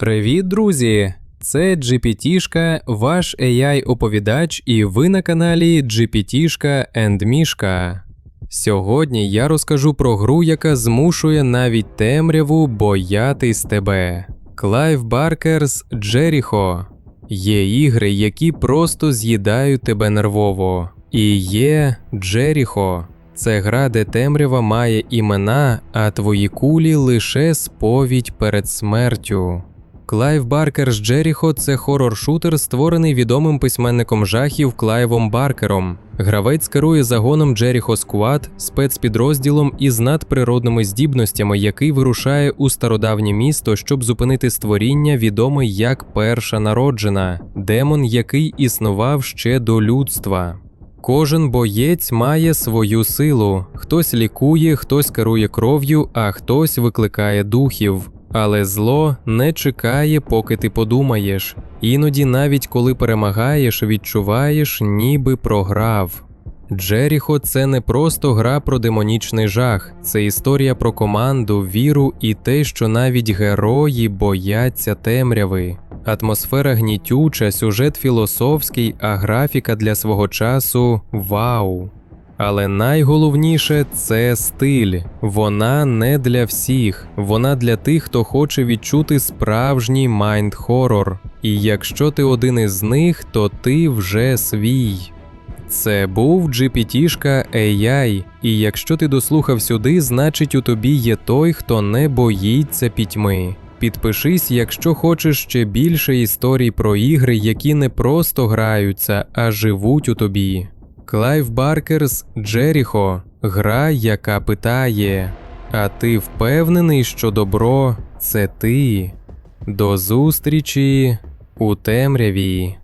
Привіт, друзі! Це GPT-шка, ваш AI-оповідач, і ви на каналі GPT-шка and Мішка. Сьогодні я розкажу про гру, яка змушує навіть темряву боятись тебе. Клайв Баркерс Джеріхо. Є ігри, які просто з'їдають тебе нервово. І є Джеріхо. Це гра, де темрява має імена, а твої кулі лише сповідь перед смертю. Клайв Баркер з Джеріхо це хорор-шутер, створений відомим письменником жахів Клайвом Баркером. Гравець керує загоном Джеріхо Сквад, спецпідрозділом із надприродними здібностями, який вирушає у стародавнє місто, щоб зупинити створіння, відоме як перша народжена, демон, який існував ще до людства. Кожен боєць має свою силу: хтось лікує, хтось керує кров'ю, а хтось викликає духів. Але зло не чекає, поки ти подумаєш. Іноді, навіть коли перемагаєш, відчуваєш, ніби програв. Джеріхо це не просто гра про демонічний жах, це історія про команду, віру і те, що навіть герої бояться темряви. Атмосфера гнітюча, сюжет філософський, а графіка для свого часу вау. Але найголовніше це стиль. Вона не для всіх, вона для тих, хто хоче відчути справжній майнд-хорор. І якщо ти один із них, то ти вже свій. Це був GPT-шка AI, і якщо ти дослухав сюди, значить у тобі є той, хто не боїться пітьми. Підпишись, якщо хочеш ще більше історій про ігри, які не просто граються, а живуть у тобі. Клайв Баркерс Джеріхо гра, яка питає: А ти впевнений, що добро це ти? До зустрічі у темряві.